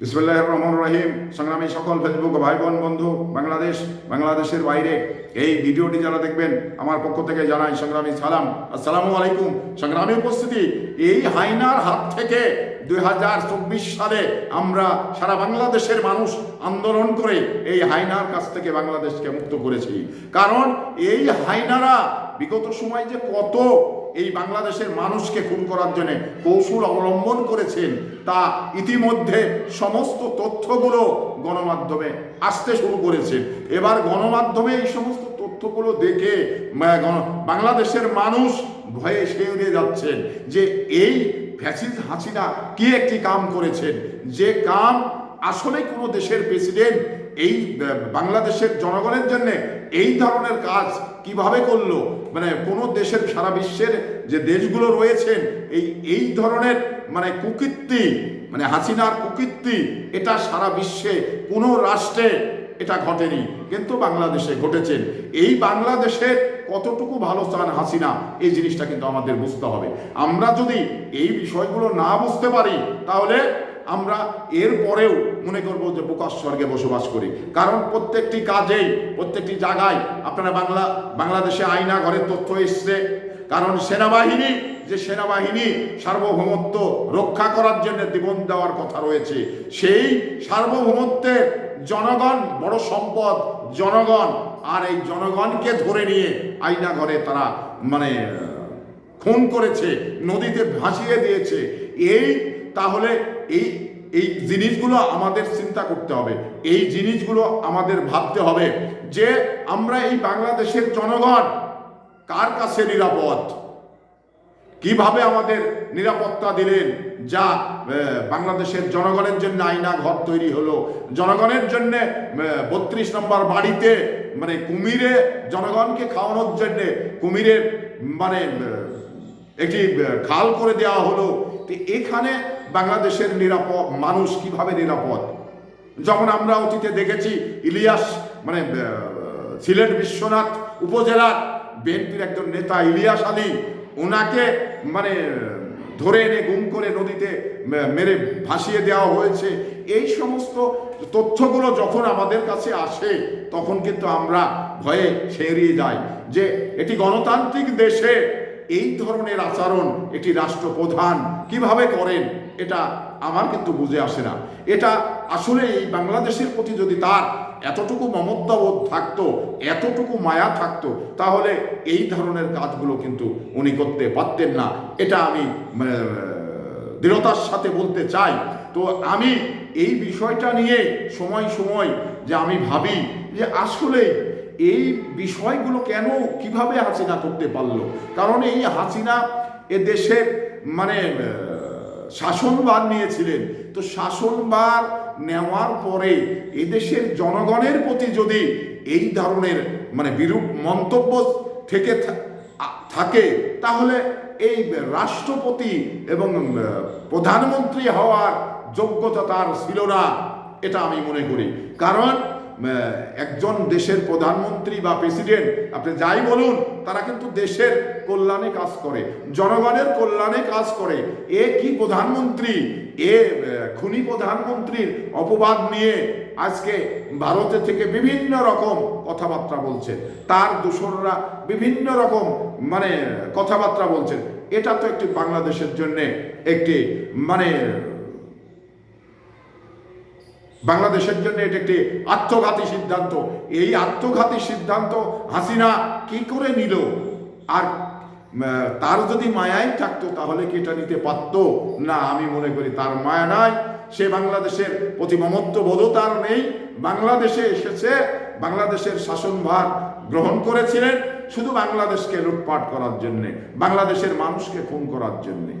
বিসমুল্লাহ রহমান রহিম। সংগ্রামী সকল ফেসবুক ভাই বোন বন্ধু, বাংলাদেশ, বাংলাদেশের বাইরে, এই ভিডিওটি যারা দেখবেন, আমার পক্ষ থেকে জানাই সংগ্রামী সালাম। আসসালামু আলাইকুম। সংগ্রামী উপস্থিতি, এই হাইনার হাত থেকে দুই হাজার চব্বিশ সালে আমরা সারা বাংলাদেশের মানুষ আন্দোলন করে এই হাইনার কাছ থেকে বাংলাদেশকে মুক্ত করেছি। কারণ এই হাইনারা বিগত সময় যে কত এই বাংলাদেশের মানুষকে খুন করার জন্য কৌশল অবলম্বন করেছেন তা ইতিমধ্যে সমস্ত তথ্যগুলো গণমাধ্যমে আসতে শুরু করেছে। এবার গণমাধ্যমে এই সমস্ত তথ্যগুলো দেখে বাংলাদেশের মানুষ ভয়ে শিউরে যাচ্ছেন যে এই ফ্যাসিস হাসিনা কি একটি কাম করেছেন? যে কাম আসলে কোনো দেশের প্রেসিডেন্ট এই বাংলাদেশের জনগণের জন্য এই ধরনের কাজ কীভাবে করল? মানে কোনো দেশের, সারা বিশ্বের যে দেশগুলো রয়েছেন, এই এই ধরনের মানে কুকীর্তি মানে হাসিনার কুকীর্তি, এটা সারা বিশ্বে, কোনো রাষ্ট্রে এটা ঘটেনি। কিন্তু বাংলাদেশে ঘটেছেন এই বাংলাদেশের কতটুকু ভালো চান হাসিনা, এই জিনিসটা কিন্তু আমাদের বুঝতে হবে। আমরা যদি এই বিষয়গুলো না বুঝতে পারি, তাহলে আমরা এর পরেও মনে করব যে প্রকাশ স্বর্গে বসবাস করি। কারণ প্রত্যেকটি কাজেই, প্রত্যেকটি জায়গায় আপনারা বাংলা, বাংলাদেশে আয়না ঘরের তথ্য এসছে। কারণ সেনাবাহিনী, যে সেনাবাহিনী সার্বভৌমত্ব রক্ষা করার জন্য জীবন দেওয়ার কথা রয়েছে, সেই সার্বভৌমত্বের জনগণ, বড় সম্পদ, জনগণ আর এই জনগণকে ধরে নিয়ে আয়না ঘরে তারা মানে খুন করেছে, নদীতে ভাসিয়ে দিয়েছে। এই তাহলে এই এই জিনিসগুলো আমাদের চিন্তা করতে হবে। এই জিনিসগুলো আমাদের ভাবতে হবে যে আমরা এই বাংলাদেশের জনগণ কার কাছে নিরাপদ? কীভাবে আমাদের নিরাপত্তা দিলেন? যা বাংলাদেশের জনগণের জন্য আয়না ঘর তৈরি হলো। জনগণের জন্য বত্রিশ নম্বর বাড়িতে মানে কুমিরে জনগণকে খাওয়ানোর জন্যে কুমিরের মানে একটি খাল করে দেওয়া হলো। তো এখানে বাংলাদেশের নিরাপদ, মানুষ কীভাবে নিরাপদ? যখন আমরা অতীতে দেখেছি ইলিয়াস মানে সিলেট বিশ্বনাথ উপজেলার বিএনপির একজন নেতা ইলিয়াস আলী ওনাকে মানে ধরে এনে গুম করে নদীতে মেরে ভাসিয়ে দেওয়া হয়েছে। এই সমস্ত তথ্যগুলো যখন আমাদের কাছে আসে, তখন কিন্তু আমরা ভয়ে সেরিয়ে যাই যে এটি গণতান্ত্রিক দেশে এই ধরনের আচরণ এটি রাষ্ট্রপ্রধান কীভাবে করেন, এটা আমার কিন্তু বুঝে আসে না। এটা আসলে এই বাংলাদেশের প্রতি যদি তার এতটুকু মমত্ববোধ থাকতো, এতটুকু মায়া থাকতো, তাহলে এই ধরনের কাজগুলো কিন্তু উনি করতে পারতেন না। এটা আমি দৃঢ়তার সাথে বলতে চাই। তো আমি এই বিষয়টা নিয়ে সময় সময় যে আমি ভাবি যে আসলে এই বিষয়গুলো কেন কীভাবে হাসিনা করতে পারল? কারণ এই হাসিনা এ দেশের মানে শাসনভার নিয়েছিলেন। তো শাসনভার নেওয়ার পরে এদেশের জনগণের প্রতি যদি এই ধরনের মানে বিরূপ মন্তব্য থেকে থাকে, তাহলে এই রাষ্ট্রপতি এবং প্রধানমন্ত্রী হওয়ার যোগ্যতা তার ছিল না, এটা আমি মনে করি। কারণ একজন দেশের প্রধানমন্ত্রী বা প্রেসিডেন্ট আপনি যাই বলুন, তারা কিন্তু দেশের কল্যাণে কাজ করে, জনগণের কল্যাণে কাজ করে। এ কি প্রধানমন্ত্রী? এ খুনি প্রধানমন্ত্রীর অপবাদ নিয়ে আজকে ভারতে থেকে বিভিন্ন রকম কথাবার্তা বলছে তার দূষণরা বিভিন্ন রকম মানে কথাবার্তা বলছেন। এটা তো একটি বাংলাদেশের জন্য একটি মানে বাংলাদেশের জন্য এটি একটি আত্মঘাতী সিদ্ধান্ত। এই আত্মঘাতী সিদ্ধান্ত হাসিনা কি করে নিল? আর তার যদি মায়াই থাকতো তাহলে কি এটা নিতে পারতো? না, আমি মনে করি তার মায়া নাই। সে বাংলাদেশের প্রতি মমত্ববোধও তার নেই। বাংলাদেশে এসেছে, বাংলাদেশের শাসনভার গ্রহণ করেছিলেন শুধু বাংলাদেশকে লুটপাট করার জন্যে, বাংলাদেশের মানুষকে খুন করার জন্যে।